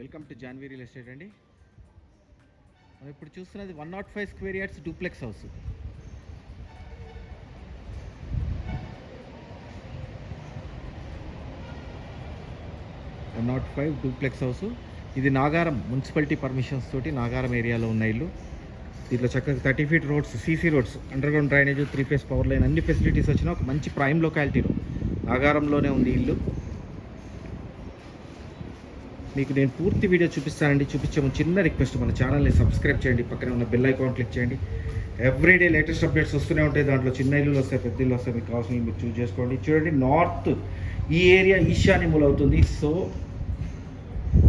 Welcome to Janvi real estate అండి. మనం ఇప్పుడు చూస్తున్నది one nought five square yards duplex house. One nought five duplex house. ఇది Nagaram municipality permissions తోటి నాగారం ఏరియాలో ఉన్న ఇల్లు. దీంట్లో చక్కగా thirty feet roads CC roads underground drainage three phase power line అన్ని ఫెసిలిటీస్ వచ్చిన ఒక మంచి ప్రైమ్ లొకాలిటీలో నాగారంలోనే ఉంది ఇల్లు. మీకు నేను పూర్తి వీడియో చూపిస్తానండి. చూపించే చిన్న రిక్వెస్ట్ మన ఛానల్ని సబ్స్క్రైబ్ చేయండి. పక్కనే ఉన్న బెల్ ఐకాన్ క్లిక్ చేయండి. ఎవ్రీడే లేటెస్ట్ అప్డేట్స్ వస్తూనే ఉంటాయి. దాంట్లో చిన్న ఇల్లులు వస్తాయి పెద్ద ఇల్లు వస్తాయి. మీకు కావాల్సిన మీరు చూస్ చేసుకోండి. చూడండి నార్త్ ఈ ఏరియా ఈశాన్యములు అవుతుంది. సో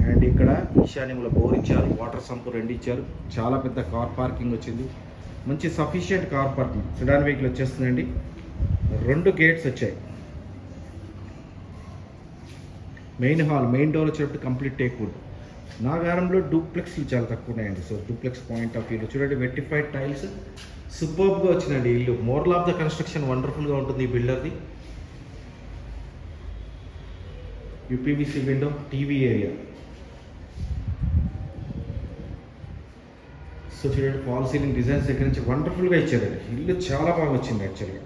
అండ్ ఇక్కడ ఈశాన్యముల బోర్ ఇచ్చారు. వాటర్ సంప్ రెండు ఇచ్చారు. చాలా పెద్ద కార్ పార్కింగ్ వచ్చింది. మంచి sufficient car parking sedan vehicle వచ్చేస్తుందండి. రెండు గేట్స్ వచ్చాయి. మెయిన్ హాల్ మెయిన్ డోర్ వచ్చేటప్పుడు కంప్లీట్ టేక్వుడ్ నాగారంలో డూప్లెక్స్లు చాలా తక్కువ ఉన్నాయండి. సో డూప్లెక్స్ పాయింట్ ఆఫ్ వ్యూలో చూడండి వెట్టిఫైడ్ టైల్స్ సూపర్బ్గా వచ్చిందండి ఇల్లు. మోర్ల్ ఆఫ్ ద కన్స్ట్రక్షన్ వండర్ఫుల్గా ఉంటుంది ఈ బిల్డర్ది UPVC window TV area so చూడండి ఫాల్ సీలింగ్ డిజైన్స్ దగ్గర నుంచి వండర్ఫుల్గా ఇచ్చారండి. ఇల్లు చాలా బాగా వచ్చింది యాక్చువల్గా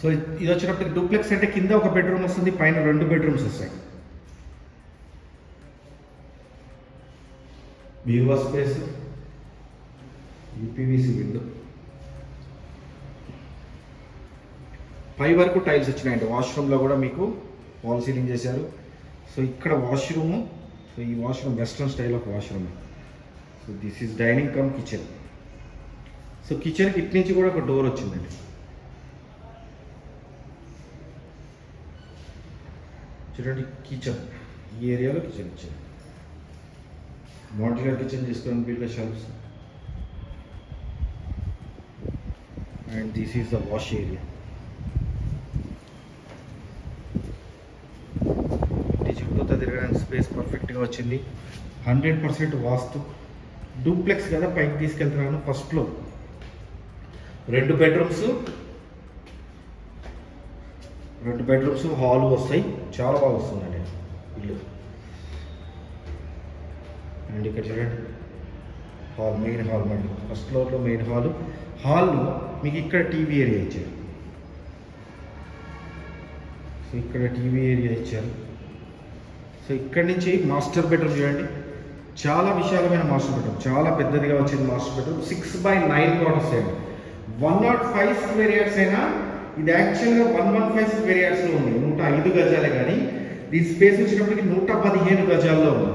సో ఇది వచ్చినప్పటికి డూప్లెక్స్ అంటే కింద ఒక బెడ్రూమ్ వస్తుంది పైన రెండు బెడ్రూమ్స్ వస్తాయి. బీరువా స్పేస్ యూపీవీసీ విండో పై వరకు టైల్స్ వచ్చినాయండి. వాష్రూమ్లో కూడా మీకు వాల్ సీలింగ్ చేశారు. సో ఇక్కడ వాష్రూమ్ సో ఈ washroom western style of washroom so this is dining cum kitchen so కిచెన్కి ఇటు నుంచి కూడా ఒక డోర్ వచ్చిందండి. చూడండి కిచెన్. ఈ ఏరియాలో కిచెన్ ఇచ్చారు. మాడ్యులర్ కిచెన్ చేసుకోవడానికి వీళ్ళ shelves. And this is the wash area తిరగడానికి స్పేస్ పర్ఫెక్ట్గా వచ్చింది. Hundred percent vastu. డూప్లెక్స్ కదా పైకి తీసుకెళ్తున్నాను ఫస్ట్ ఫ్లోర్ రెండు బెడ్రూమ్స్ రెండు బెడ్రూమ్స్ హాల్ వస్తాయి. చాలా బాగా వస్తుందండి. ఇల్లు. అండ్ ఇక్కడ చూడండి. హాల్ మెయిన్ హాల్ మళ్ళీ ఫస్ట్ ఫ్లోర్లో మెయిన్ హాల్ హాల్లో మీకు ఇక్కడ టీవీ ఏరియా ఇచ్చారు. సో ఇక్కడ టీవీ ఏరియా ఇచ్చారు. సో ఇక్కడ నుంచి మాస్టర్ బెడ్రూమ్ చూడండి. చాలా విశాలమైన మాస్టర్ బెడ్రూమ్ చాలా పెద్దదిగా వచ్చింది master bedroom six by nine quarters అండి. One not five square yards అయినా ఇది యాక్చువల్గా వన్ వన్ ఫైవ్ స్క్వేర్ యార్డ్స్లో ఉంది. నూట ఐదు గజాలే కానీ దీని స్పేస్ వచ్చినప్పటికి నూట పదిహేను గజాల్లో ఉంది.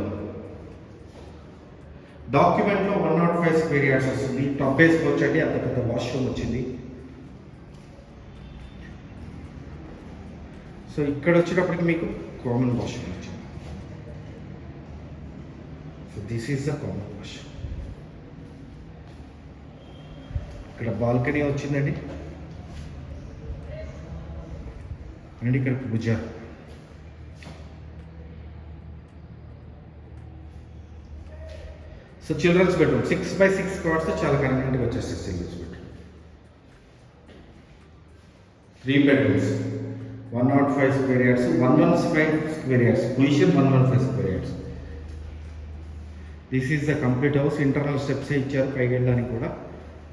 డాక్యుమెంట్లో one nought five square yards వస్తుంది. టబ్ వేసుకోవచ్చండి అంత పెద్ద వాష్రూమ్ వచ్చింది. సో ఇక్కడ వచ్చేటప్పటికి మీకు కామన్ వాష్రూమ్ వచ్చింది. So this is the common wash ఇక్కడ బాల్కనీ వచ్చిందండి. అండ్ ఇక్కడ puja so children's bedroom six by six cards చాలా కన్వీనియంట్గా వచ్చేస్తాయి children's bedroom three bedrooms one nought five square yards one one five square yards position one one five square yards this is the complete house internal steps ఇచ్చారు? పైకి వెళ్ళడానికి కూడా.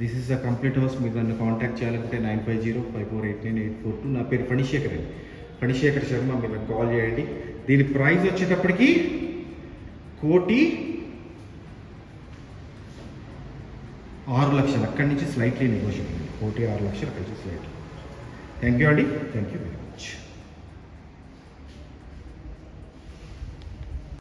This is the complete house మీరు నన్ను contact చేయాలంటే nine five zero five four eight nine eight four two నా పేరు ఫణిశేఖర్ అండి. ఫణిశేఖర్ శర్మ మీరు నాకు కాల్ చేయండి. దీని ప్రైస్ వచ్చేటప్పటికి కోటి ఆరు లక్షలు. అక్కడి నుంచి స్లైట్లీ నెగోషియబుల్ కోటి ఆరు లక్షలు అక్కడి నుంచి స్లైట్లీ థ్యాంక్ యూ అండి. Thank you very much